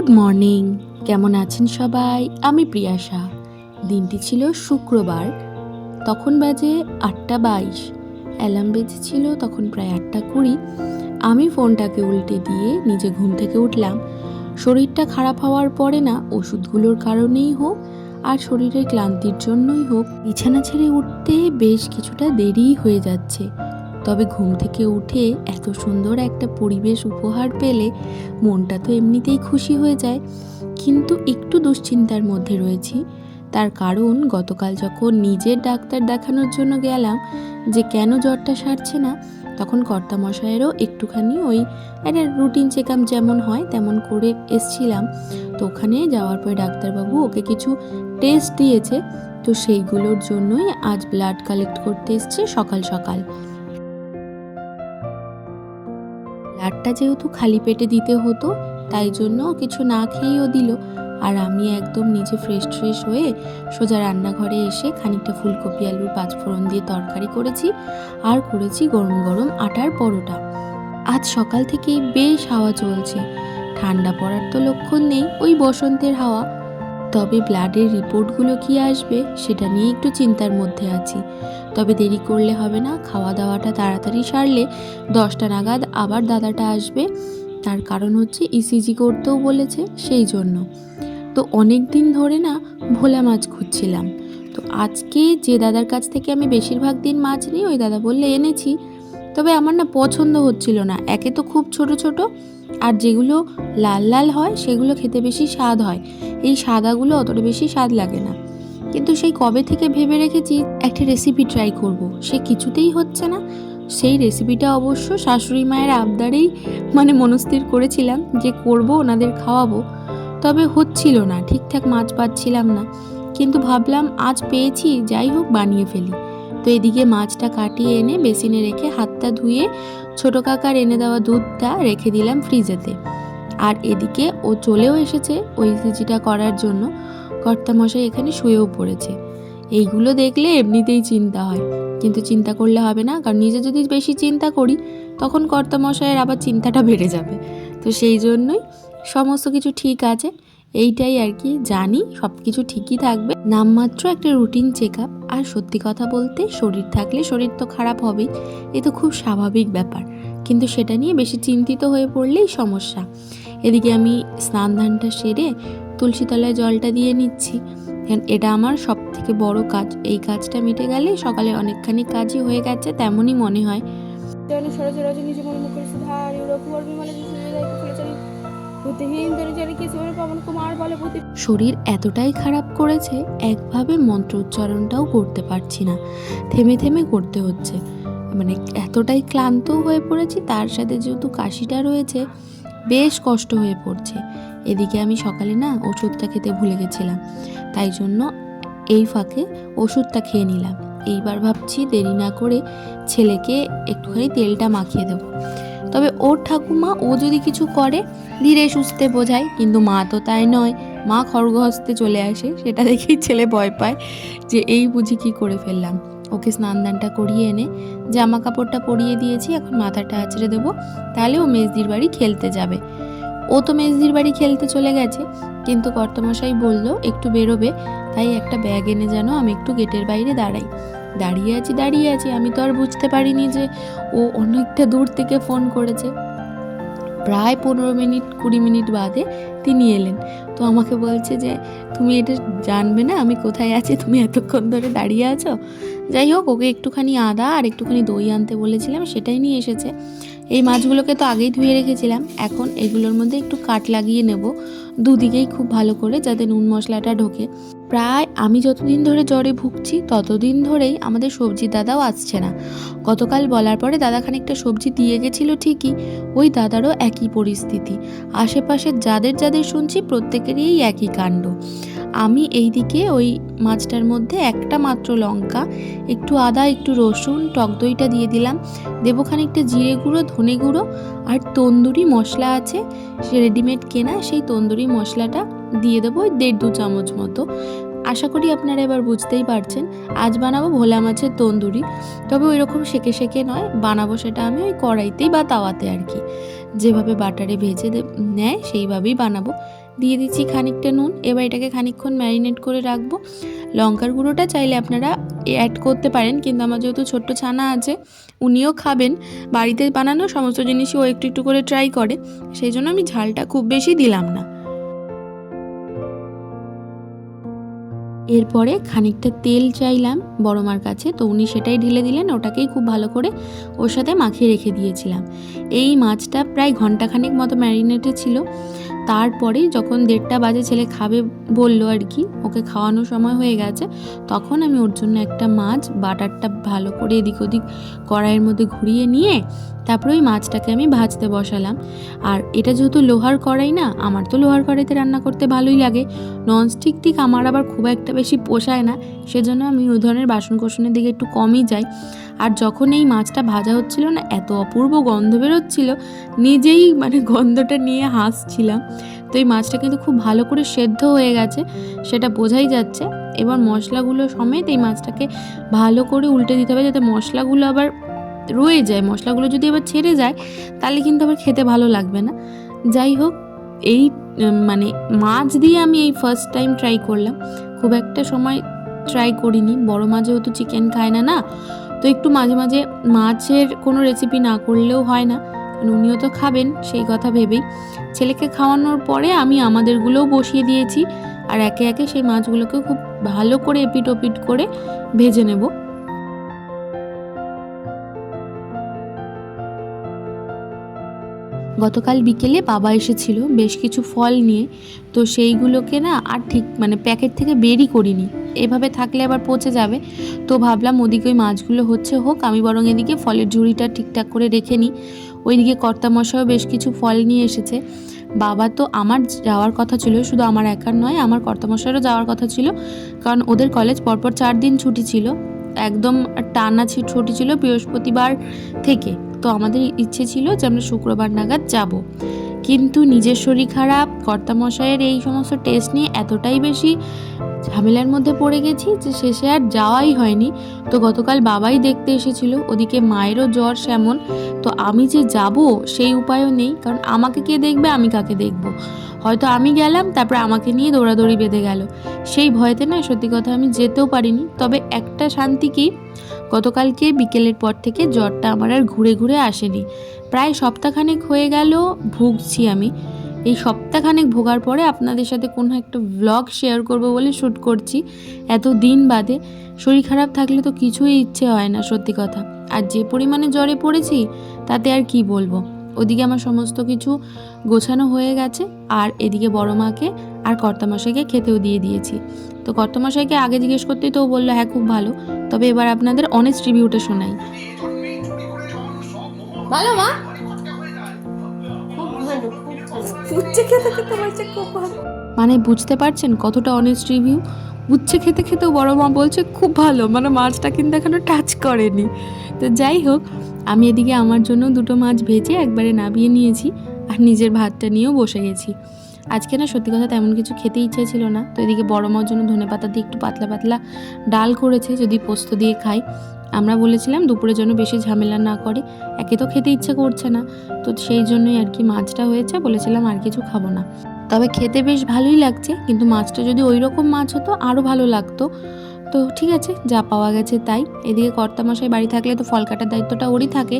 Good morning কেমন আছেন সবাই? আমি প্রিয়াশা। দিনটি ছিল শুক্রবার। তখন বাজে আটটা বাইশ। অ্যালার্ম বেজেছিল, তখন প্রায় আটটা কুড়ি। আমি ফোনটাকে উল্টে দিয়ে নিজে ঘুম থেকে উঠলাম। শরীরটা খারাপ হওয়ার পরে না, ওষুধগুলোর কারণেই হোক আর শরীরের ক্লান্তির জন্যই হোক, বিছানা ছেড়ে উঠতে বেশ কিছুটা দেরিই হয়ে যাচ্ছে। তবে ঘুম থেকে উঠে এত সুন্দর একটা পরিবেশ উপহার পেলে মনটা তো এমনিতেই খুশি হয়ে যায়। কিন্তু একটু দুশ্চিন্তার মধ্যে রয়েছি। তার কারণ গতকাল যখন নিজের ডাক্তার দেখানোর জন্য গেলাম যে কেন জ্বরটা সারছে না, তখন কর্তামশায়েরও একটুখানি ওই একটা রুটিন চেক আপ যেমন হয় তেমন করে এসছিলাম। তো ওখানে যাওয়ার পরে ডাক্তারবাবু ওকে কিছু টেস্ট দিয়েছে। তো সেইগুলোর জন্যই আজ ব্লাড কালেক্ট করতে এসছে সকাল সকাল। ব্লাডটা যেহেতু খালি পেটে দিতে হতো, তাই জন্য কিছু না খেয়েও দিল। আর আমি একদম নিজে ফ্রেশ ফ্রেশ হয়ে সোজা রান্নাঘরে এসে খানিকটা ফুলকপি, আলুর পাঁচফোড়ন দিয়ে তরকারি করেছি আর করেছি গরম গরম আটার পরোটা। আজ সকাল থেকেই বেশ হাওয়া চলছে। ঠান্ডা পড়ার তো লক্ষণ নেই, ওই বসন্তের হাওয়া। তবে ব্লাডের রিপোর্টগুলো কি আসবে সেটা নিয়ে একটু চিন্তার মধ্যে আছি। তবে দেরি করলে হবে না খাওয়া দাওয়াটা তাড়াতাড়ি সারলে দশটা নাগাদ আবার দাদাটা আসবে। তার কারণ হচ্ছে ইসিজি করতেও বলেছে সেই জন্য। তো অনেক দিন ধরে না ভোলা মাছ খুঁজছিলাম। তো আজকে যে দাদার কাছ থেকে আমি বেশিরভাগ দিন মাছ নিই ওই দাদা বললে এনেছি তবে আমার না পছন্দ হচ্ছিল না। একে তো খুব ছোট ছোট, আর যেগুলো লাল লাল হয়, সেগুলো খেতে বেশি স্বাদ হয়। এই সাদাগুলো অতটা বেশি স্বাদ লাগে না। কিন্তু সেই কবে থেকে ভেবে রেখেছি একটা রেসিপি ট্রাই করব। সে কিছুতেই হচ্ছে না। সেই রেসিপিটা অবশ্য শাশুড়ি মায়ের আবদারেই মানে মনস্থির করেছিলাম যে করব, ওনাদের খাওয়াবো। তবে হচ্ছিল না, ঠিকঠাক মাছ পাচ্ছিলাম না। কিন্তু ভাবলাম আজ পেয়েছি, যাই হোক বানিয়ে ফেলি। তো এদিকে মাছটা কাটিয়ে এনে বেসিনে রেখে হাতটা ধুয়ে ছোটো কাকার এনে দেওয়া দুধটা রেখে দিলাম ফ্রিজেতে। আর এদিকে ও চলেও এসেছে ওই সিজিটা করার জন্য। কর্তামশাই এখানে শুয়েও পড়েছে। এইগুলো দেখলে এমনিতেই চিন্তা হয়। কিন্তু চিন্তা করলে হবে না, কারণ নিজে যদি বেশি চিন্তা করি, তখন কর্তামশাইয়ের আবার চিন্তাটা বেড়ে যাবে। তো সেই জন্যই সমস্ত কিছু ঠিক আছে। এইটাই আর কি, জানি সব কিছু ঠিকই থাকবে। নামমাত্র একটা রুটিন চেক আপ আর সত্যি কথা বলতে শরীর থাকলে শরীর তো খারাপ হবেই, এ তো খুব স্বাভাবিক ব্যাপার। কিন্তু সেটা নিয়ে বেশি চিন্তিত হয়ে পড়লেই সমস্যা। এদিকে আমি স্নান ধানটা সেরে তুলসী তলায় জলটা দিয়ে নিচ্ছি। এটা আমার সব থেকে বড় কাজ। এই কাজটা মিটে গেলে সকালে অনেকখানি কাজই হয়ে গেছে, তেমনই মনে হয়। শরীর এতটাই খারাপ করেছে, একভাবে মন্ত্র উচ্চারণটাও করতে পারছি না। থেমে থেমে করতে হচ্ছে। মানে এতটাই ক্লান্ত হয়ে পড়েছি, তার সাথে যেহেতু কাশিটা রয়েছে, বেশ কষ্ট হয়ে পড়ছে। এদিকে আমি সকালে না ওষুধটা খেতে ভুলে গেছিলাম, তাই জন্য এই ফাঁকে ওষুধটা খেয়ে নিলাম। এইবার ভাবছি দেরি না করে ছেলেকে একটুখানি তেলটা মাখিয়ে দেবো। তবে ওর ঠাকুমা ও যদি কিছু করে, ধীরে সুস্থে বোঝায়। কিন্তু মা তো তাই নয়। মা খড়গহস্তে চলে আসে। সেটা দেখেই ছেলে ভয় পায় যে এই বুঝি কি করে ফেললাম। ওকে স্নান দানটা করিয়ে এনে জামা কাপড়টা পরিয়ে দিয়েছি। এখন মাথাটা আঁচড়ে দেবো। তাহলে ও মেজদির বাড়ি খেলতে যাবে। ও তো মেজদির বাড়ি খেলতে চলে গেছে। কিন্তু কর্তমশাই বলল, একটু বেরোবে। তাই একটা ব্যাগ এনে যেন আমি একটু গেটের বাইরে দাঁড়াই। দাঁড়িয়ে আছি দাঁড়িয়ে আছি। আমি তো আর বুঝতে পারিনি যে ও অনেকটা দূর থেকে ফোন করেছে। প্রায় পনেরো মিনিট, কুড়ি মিনিট বাদে তিনি এলেন। তো আমাকে বলছে যে, তুমি এটা জানবে না? আমি কোথায় আছি? তুমি এতক্ষণ ধরে দাঁড়িয়ে আছো? যাই হোক, ওকে একটুখানি আদা আর একটুখানি দই আনতে বলেছিলাম, সেটাই নিয়ে এসেছে। এই মাছগুলোকে তো আগেই ধুয়ে রেখেছিলাম। এখন এগুলোর মধ্যে একটু কাট লাগিয়ে নেব। দুদিকেই খুব ভালো করে যাতে নুন মশলাটা ঢোকে। প্রায় আমি যতদিন ধরে জ্বরে ভুগছি, ততদিন ধরেই আমাদের সবজি দাদাও আসছে না। গতকাল বলার পরে দাদা খানিকটা সবজি দিয়ে গেছিল ঠিকই, ওই দাদারও একই পরিস্থিতি। আশেপাশের যাদের যাদের শুনছি প্রত্যেকেরই একই কাণ্ড। আমি এই দিকে ওই মাছটার মধ্যে একটা মাত্র লঙ্কা, একটু আদা, একটু রসুন, টক দইটা দিয়ে দিলাম। দেবো খানিকটা জিরে গুঁড়ো, ধনে গুঁড়ো আর তন্দুরি মশলা আছে, সে রেডিমেড কেনা সেই তন্দুরি মশলাটা দিয়ে দেবো ওই দেড় দু চামচ মতো। আশা করি আপনারা এবার বুঝতেই পারছেন। আজ বানাবো ভোলা মাছের তন্দুরি। তবে ওই রকম সেকে সেকে নয়, বানাবো সেটা আমি ওই কড়াইতেই বা তাওয়াতে আর কি। যেভাবে বাটারে ভেজে নেয়, সেইভাবেই বানাবো। দিয়ে দিচ্ছি খানিকটা নুন। এবার এটাকে খানিকক্ষণ ম্যারিনেট করে রাখব। লঙ্কার গুঁড়োটা চাইলে আপনারা অ্যাড করতে পারেন, কিন্তু আমার যেহেতু ছোট্ট ছানা আছে, উনিও খাবেন। বাড়িতে বানানো সমস্ত জিনিসই ও একটু একটু করে ট্রাই করে। সেই জন্য আমি ঝালটা খুব বেশি দিলাম না। এরপরে খানিকটা তেল চাইলাম বড় মার কাছে, তো উনি সেটাই ঢেলে দিলেন, ওটাকেই খুব ভালো করে ওর সাথে মাখিয়ে রেখে দিয়েছিলাম। এই মাছটা প্রায় ঘন্টাখানেক মতো ম্যারিনেটে ছিল। তারপরে যখন দেড়টা বাজে ছেলে খাবে বলল আর কি, ওকে খাওয়ানোর সময় হয়ে গেছে, তখন আমি ওর জন্য একটা মাছ, বাটারটা ভালো করে এদিক ওদিক কড়াইয়ের মধ্যে ঘুরিয়ে নিয়ে তারপরে ওই মাছটাকে আমি ভাজতে বসালাম। আর এটা যেহেতু লোহার কড়াই না, আমার তো লোহার কড়াইতে রান্না করতে ভালোই লাগে। ননস্টিক ঠিক আমার আবার খুব একটা বেশি পোষায় না, সেজন্য আমি ওই ধরনের বাসন কোসনের দিকে একটু কমই যাই। আর যখন এই মাছটা ভাজা হচ্ছিল না, এত অপূর্ব গন্ধ বেরোচ্ছিল, নিজেই মানে গন্ধটা নিয়ে হাসছিলাম। তো এই মাছটা কিন্তু খুব ভালো করে সেদ্ধ হয়ে গেছে, সেটা বোঝাই যাচ্ছে। এবার মশলাগুলো সমেত এই মাছটাকে ভালো করে উল্টে দিতে হবে যাতে মশলাগুলো আবার রয়ে যায়। মশলাগুলো যদি আবার ছেড়ে যায়, তাহলে কিন্তু আবার খেতে ভালো লাগবে না। যাই হোক, এই মানে মাছ দিয়ে আমি এই ফার্স্ট টাইম ট্রাই করলাম। খুব একটা সময় ট্রাই করিনি। বড় মাছ যেহেতু চিকেন খায় না না? তো একটু মাঝে মাঝে মাছের কোনো রেসিপি না করলেও হয় না। উনিও তো খাবেন, সেই কথা ভেবেই। ছেলেকে খাওয়ানোর পরে আমি আমাদেরগুলোও বসিয়ে দিয়েছি। আর একে একে সেই মাছগুলোকে খুব ভালো করে এপিট ওপিট করে ভেজে নেব। গতকাল বিকেলে বাবা এসেছিল বেশ কিছু ফল নিয়ে, তো সেইগুলোকে না আর ঠিক মানে প্যাকেট থেকে বেরই করিনি। এভাবে থাকলে আবার পচে যাবে। তো ভাবলাম ওদিকে ওই মাছগুলো হচ্ছে হোক, আমি বরং এদিকে ফলের ঝুড়িটা ঠিকঠাক করে রেখে নিই। ওইদিকে কর্তামশাও বেশ কিছু ফল নিয়ে এসেছে। বাবা তো আমার যাওয়ার কথা ছিল, শুধু আমার একার নয়, আমার কর্তামশাইয়েরও যাওয়ার কথা ছিল, কারণ ওদের কলেজ পরপর চার দিন ছুটি ছিল। একদম টানা ছুটি ছিল বৃহস্পতিবার থেকে। তো আমাদের ইচ্ছে ছিল যে আমরা শুক্রবার নাগাদ যাব। কিন্তু নিজের শরীর খারাপ, কর্তামশাইয়ের এই সমস্ত টেস্ট নিয়ে এতটাই বেশি ঝামেলার মধ্যে পড়ে গেছি যে শেষে আর যাওয়াই হয়নি। তো গতকাল বাবাই দেখতে এসেছিল, ওদিকে মায়েরও জ্বর সেমন। তো আমি যে যাব সেই উপায়ও নেই, কারণ আমাকে কে দেখবে, আমি কাকে দেখব। হয়তো আমি গেলাম, তারপরে আমাকে নিয়ে দৌড়াদৌড়ি বেঁধে গেল। সেই ভয়তে না সত্যি কথা আমি যেতেও পারিনি। তবে একটা শান্তি কি, গতকালকে বিকেলের পর থেকে জ্বরটা আমার আর ঘুরে ঘুরে আসেনি। প্রায় সপ্তাহখানেক হয়ে গেল ভুগছি আমি। এই সপ্তাহখানেক ভোগার পরে আপনাদের সাথে কোনো একটা ভ্লগ শেয়ার করব বলে শ্যুট করছি। এত দিন বাদে শরীর খারাপ থাকলে তো কিছুই ইচ্ছে হয় না, সত্যি কথা। আর যে পরিমাণে জ্বরে পড়েছি, তাতে আর কি বলব? ওদিকে আমার সমস্ত কিছু গোছানো হয়ে গেছে, আর এদিকে বড় মাকে আর কর্তামশাইকে খেতেও দিয়ে দিয়েছি। তো কর্তামশাইকে আগে জিজ্ঞেস করতেই তো বলল হ্যাঁ খুব ভালো। তবে এবার আপনাদের অনেস্ট রিভিউটা শোনাই। ভালো, মা? খেতে খেতে বলছে খুব ভালো। মানে বুঝতে পারছেন কতটা অনেস্ট রিভিউ উচ্ছে খেতে খেতেও বড় মা বলছে, খুব ভালো। মানে মাছটা কিন্তু এখনও টাচ করেনি। তো যাই হোক, আমি এদিকে আমার জন্য দুটো মাছ ভেজে একবারে নাবিয়ে নিয়েছি আর নিজের ভাতটা নিয়েও বসে গেছি। আজকে না সত্যি কথা তেমন কিছু খেতে ইচ্ছে ছিল না। তো এদিকে বড় মার জন্য ধনে পাতা দিয়ে একটু পাতলা পাতলা ডাল করেছে, যদি পোস্ত দিয়ে খাই। আমরা বলেছিলাম দুপুরের জন্য বেশি ঝামেলা না করে, একে তো খেতে ইচ্ছে করছে না। তো সেই জন্যই আর কি মাছটা হয়েছে, বলেছিলাম আর কিছু খাব না। তবে খেতে বেশ ভালোই লাগছে, কিন্তু মাছটা যদি ওই রকম মাছ হতো আরও ভালো লাগতো। তো ঠিক আছে, যা পাওয়া গেছে তাই। এদিকে কর্তামশাই বাড়ি থাকলে তো ফল কাটার দায়িত্বটা ওরই থাকে।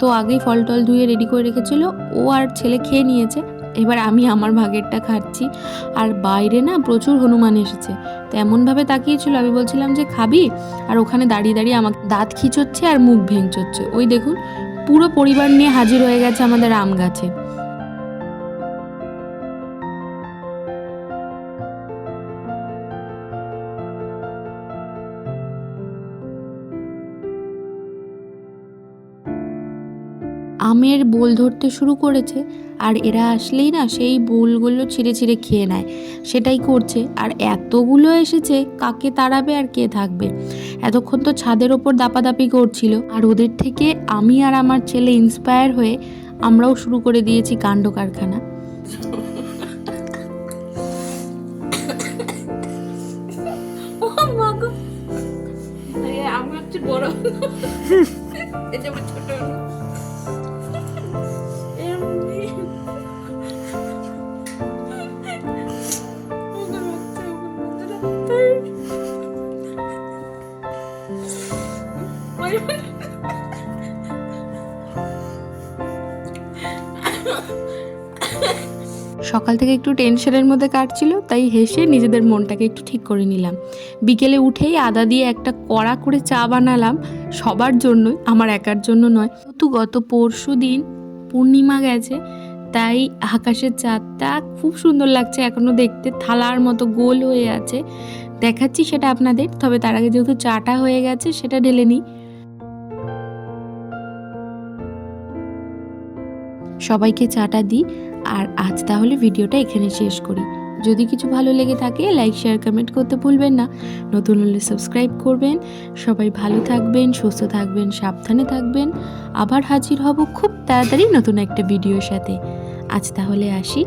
তো আগেই ফল টল ধুয়ে রেডি করে রেখেছিল। ও আর ছেলে খেয়ে নিয়েছে। এবার আমি আমার ভাগেরটা খাচ্ছি। আর বাইরে না প্রচুর হনুমান এসেছে। তো এমনভাবে তাকিয়েছিল, আমি বলছিলাম যে, খাবি? আর ওখানে দাঁড়িয়ে দাঁড়িয়ে আমাকে দাঁত খিচোচ্ছে আর মুখ ভেঙচোচ্ছে। ওই দেখুন, পুরো পরিবার নিয়ে হাজির হয়ে গেছে আমাদের আম গাছে আমের বোল ধরতে শুরু করেছে, আর এরা আসলেই না সেই বোলগুলো ছিঁড়ে ছিঁড়ে খেয়ে নেয়। সেটাই করছে, আর এতগুলো এসেছে, কাকে তাড়াবে আর কে থাকবে? এতক্ষণ তো ছাদের ওপর দাপাদাপি করছিল, আর ওদের থেকে আমি আর আমার ছেলে ইন্সপায়ার হয়ে আমরাও শুরু করে দিয়েছি কাণ্ড কারখানা। বড়। যে আমার ছোট সকাল থেকে একটু টেনশনের মধ্যে কাটছিল, তাই হেসে নিজেদের মনটাকে একটু ঠিক করে নিলাম। বিকেলে উঠেই আদা দিয়ে একটা কড়া করে চা বানালাম, সবার জন্যই, আমার একার জন্য নয়। তো গত পরশু দিন পূর্ণিমা গেছে, তাই আকাশের চাঁদটা খুব সুন্দর লাগছে এখনও দেখতে থালার মতো গোল হয়ে আছে। দেখাচ্ছি সেটা আপনাদের, তবে তার আগে যেহেতু চাটা হয়ে গেছে, সেটা ঢেলে নিই। সবাইকে চাটা দিই। আর আজ তাহলে ভিডিওটা এখানে শেষ করি। যদি কিছু ভালো লেগে থাকে লাইক শেয়ার কমেন্ট করতে ভুলবেন না। নতুন হলে সাবস্ক্রাইব করবেন। সবাই ভালো থাকবেন, সুস্থ থাকবেন, সাবধানে থাকবেন। আবার হাজির হব খুব তাড়াতাড়ি নতুন একটা ভিডিওর সাথে। আজ তাহলে আসি।